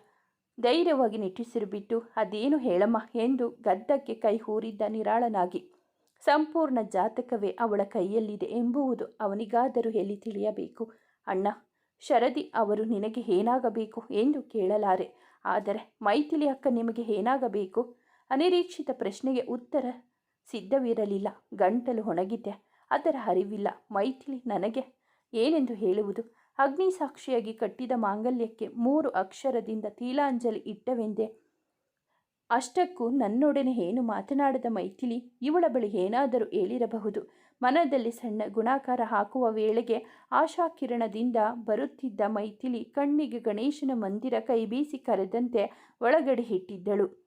ಧೈರ್ಯವಾಗಿ ನಿಟ್ಟಿಸಿರು ಬಿಟ್ಟು, ಅದೇನು ಹೇಳಮ್ಮ? ಎಂದು ಗದ್ದಕ್ಕೆ ಕೈ ಹೂರಿದ್ದ ನಿರಾಳನಾಗಿ. ಸಂಪೂರ್ಣ ಜಾತಕವೇ ಅವಳ ಕೈಯಲ್ಲಿದೆ ಎಂಬುವುದು ಅವನಿಗಾದರೂ ಎಲ್ಲಿ ತಿಳಿಯಬೇಕು? ಅಣ್ಣ, ಶರದಿ ಅವರು ನಿನಗೆ ಏನಾಗಬೇಕು? ಎಂದು ಕೇಳಲಾರೆ. ಆದರೆ ಮೈಥಿಲಿ ಅಕ್ಕ ನಿಮಗೆ ಏನಾಗಬೇಕು? ಅನಿರೀಕ್ಷಿತ ಪ್ರಶ್ನೆಗೆ ಉತ್ತರ ಸಿದ್ಧವಿರಲಿಲ್ಲ. ಗಂಟಲು ಹೊಣಗಿದ್ದೆ ಅದರ ಅರಿವಿಲ್ಲ. ಮೈಥಿಲಿ ನನಗೆ ಏನೆಂದು ಹೇಳುವುದು? ಅಗ್ನಿ ಸಾಕ್ಷಿಯಾಗಿ ಕಟ್ಟಿದ ಮಾಂಗಲ್ಯಕ್ಕೆ ಮೂರು ಅಕ್ಷರದಿಂದ ತೀಲಾಂಜಲಿ ಇಟ್ಟವೆಂದೆ? ಅಷ್ಟಕ್ಕೂ ನನ್ನೊಡನೆ ಏನು ಮಾತನಾಡದ ಮೈಥಿಲಿ? ಇವಳ ಬಳಿ ಏನಾದರೂ ಹೇಳಿರಬಹುದು? ಮನದಲ್ಲಿ ಸಣ್ಣ ಗುಣಾಕಾರ ಹಾಕುವ ವೇಳೆಗೆ ಆಶಾಕಿರಣದಿಂದ ಬರುತ್ತಿದ್ದ ಮೈಥಿಲಿ ಕಣ್ಣಿಗೆ ಗಣೇಶನ ಮಂದಿರ ಕೈ ಬೀಸಿ ಕರೆದಂತೆ ಒಳಗಡೆ ಇಟ್ಟಿದ್ದಳು.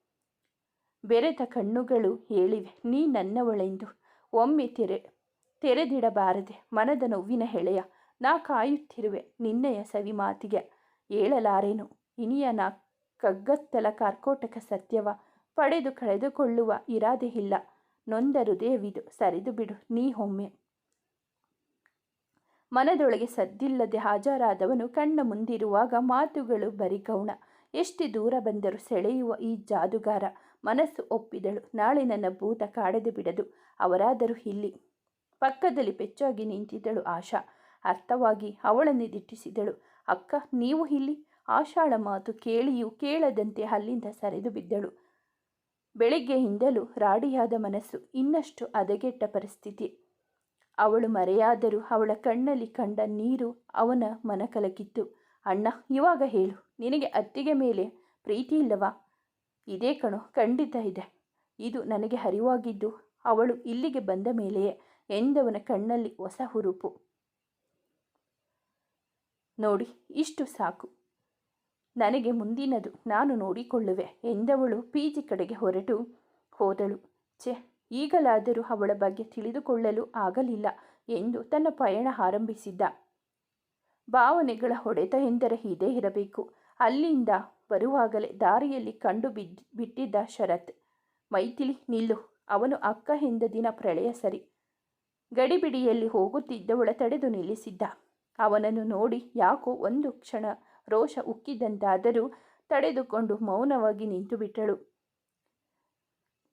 ಬೆರೆತ ಕಣ್ಣುಗಳು ಹೇಳಿವೆ, ನೀ ನನ್ನವಳೆಂದು. ಒಮ್ಮೆ ತೆರೆ, ತೆರೆದಿಡಬಾರದೆ, ಮನದ ನೋವಿನ ಹೆಳೆಯ. ನಾ ಕಾಯುತ್ತಿರುವೆ ನಿನ್ನೆಯ ಸವಿ ಮಾತಿಗೆ. ಹೇಳಲಾರೇನು? ಇನಿಯ ನಾ ಕಗ್ಗತ್ತಲ ಕಾರ್ಕೋಟಕ ಸತ್ಯವ. ಪಡೆದು ಕಳೆದುಕೊಳ್ಳುವ ಇರಾದೆ ಇಲ್ಲ. ನೊಂದ ಹೃದಯವಿದು, ಸರಿದು ಬಿಡು, ನೀ ಒಮ್ಮೆ. ಮನದೊಳಗೆ ಸದ್ದಿಲ್ಲದೆ ಹಾಜರಾದವನು ಕಣ್ಣ ಮುಂದಿರುವಾಗ ಮಾತುಗಳು ಬರಿಗೌಣ. ಎಷ್ಟು ದೂರ ಬಂದರೂ ಸೆಳೆಯುವ ಈ ಜಾದುಗಾರ. ಮನಸ್ಸು ಒಪ್ಪಿದಳು. ನಾಳೆ ನನ್ನ ಭೂತ ಕಾಡದೆ ಬಿಡದು, ಅವರಾದರೂ ಇಲ್ಲಿ. ಪಕ್ಕದಲ್ಲಿ ಪೆಚ್ಚಾಗಿ ನಿಂತಿದ್ದಳು ಆಶಾ. ಅರ್ಥವಾಗಿ ಅವಳನ್ನು ದಿಟ್ಟಿಸಿದಳು. ಅಕ್ಕ, ನೀವು ಇಲ್ಲಿ? ಆಶಾಳ ಮಾತು ಕೇಳಿಯೂ ಕೇಳದಂತೆ ಅಲ್ಲಿಂದ ಸರಿದು ಬಿದ್ದಳು. ಬೆಳಿಗ್ಗೆಯಿಂದಲೂ ರಾಡಿಯಾದ ಮನಸ್ಸು ಇನ್ನಷ್ಟು ಹದಗೆಟ್ಟ ಪರಿಸ್ಥಿತಿ. ಅವಳು ಮರೆಯಾದರೂ ಅವಳ ಕಣ್ಣಲ್ಲಿ ಕಂಡ ನೀರು ಅವನ ಮನ ಕಲಕಿತ್ತು ಅಣ್ಣ, ಇವಾಗ ಹೇಳು. ನಿನಗೆ ಅತ್ತಿಗೆ ಮೇಲೆ ಪ್ರೀತಿ ಇಲ್ಲವಾ ಇದೇ ಕಣೋ, ಖಂಡಿತ ಇದೆ. ಇದು ನನಗೆ ಅರಿವಾಗಿದ್ದು, ಅವಳು ಇಲ್ಲಿಗೆ ಬಂದ ಮೇಲೆಯೇ ಎಂದವನ ಕಣ್ಣಲ್ಲಿ ಹೊಸ ಹುರುಪು. ನೋಡಿ, ಇಷ್ಟು ಸಾಕು. ನನಗೆ ಮುಂದಿನದು ನಾನು ನೋಡಿಕೊಳ್ಳುವೆ ಎಂದವಳು ಪೀಜಿ ಕಡೆಗೆ ಹೊರಟು ಹೋದಳು. ಛೆ, ಈಗಲಾದರೂ ಅವಳ ಬಗ್ಗೆ ತಿಳಿದುಕೊಳ್ಳಲು ಆಗಲಿಲ್ಲ ಎಂದು ತನ್ನ ಪಯಣ ಆರಂಭಿಸಿದ್ದ. ಭಾವನೆಗಳ ಹೊಡೆತ ಎಂದರೆ ಇದೇ ಇರಬೇಕು. ಅಲ್ಲಿಂದ ಬರುವಾಗಲೇ ದಾರಿಯಲ್ಲಿ ಕಂಡು ಬಿಟ್ಟಿದ್ದ ಶರತ್. ಮೈಥಿಲಿ, ನಿಲ್ಲು. ಅವನು ಅಕ್ಕ ಹಿಂದದಿನ ದಿನ ಪ್ರಳಯ ಸರಿ. ಗಡಿಬಿಡಿಯಲ್ಲಿ ಹೋಗುತ್ತಿದ್ದವಳ ತಡೆದು ನಿಲ್ಲಿಸಿದ್ದ. ಅವನನ್ನು ನೋಡಿ ಯಾಕೋ ಒಂದು ಕ್ಷಣ ರೋಷ ಉಕ್ಕಿದಂತಾದರೂ ತಡೆದುಕೊಂಡು ಮೌನವಾಗಿ ನಿಂತು ಬಿಟ್ಟಳು.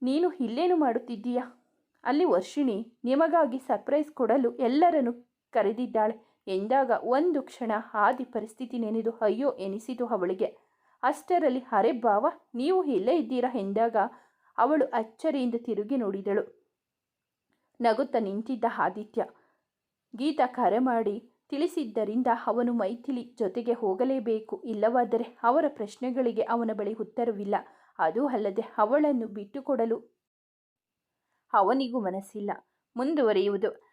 ನೀನು ಇಲ್ಲೇನು ಮಾಡುತ್ತಿದ್ದೀಯಾ? ಅಲ್ಲಿ ವರ್ಷಿಣಿ ನಿಮಗಾಗಿ ಸರ್ಪ್ರೈಸ್ ಕೊಡಲು ಎಲ್ಲರನ್ನು ಕರೆದಿದ್ದಾಳೆ. ಎಂದಾಗ ಒಂದು ಕ್ಷಣ ಆದಿ ಪರಿಸ್ಥಿತಿ ನೆನೆದು ಅಯ್ಯೋ ಎನಿಸಿತು ಅವಳಿಗೆ. ಅಷ್ಟರಲ್ಲಿ ಹರೆ ಬಾವ ನೀವು ಇಲ್ಲೇ ಇದ್ದೀರಾ ಎಂದಾಗ ಅವಳು ಅಚ್ಚರಿಯಿಂದ ತಿರುಗಿ ನೋಡಿದಳು. ನಗುತ್ತಾ ನಿಂತಿದ್ದ ಆದಿತ್ಯ. ಗೀತಾ ಕರೆ ಮಾಡಿ, ತಿಳಿಸಿದ್ದರಿಂದ ಅವನು ಮೈಥಿಲಿ ಜೊತೆಗೆ ಹೋಗಲೇಬೇಕು, ಇಲ್ಲವಾದರೆ ಅವರ ಪ್ರಶ್ನೆಗಳಿಗೆ ಅವನ ಬಳಿ ಉತ್ತರವಿಲ್ಲ. ಅದು ಅಲ್ಲದೆ ಅವಳನ್ನು ಬಿಟ್ಟುಕೊಡಲು ಅವನಿಗೂ ಮನಸ್ಸಿಲ್ಲ. ಮುಂದುವರಿಯುವುದು.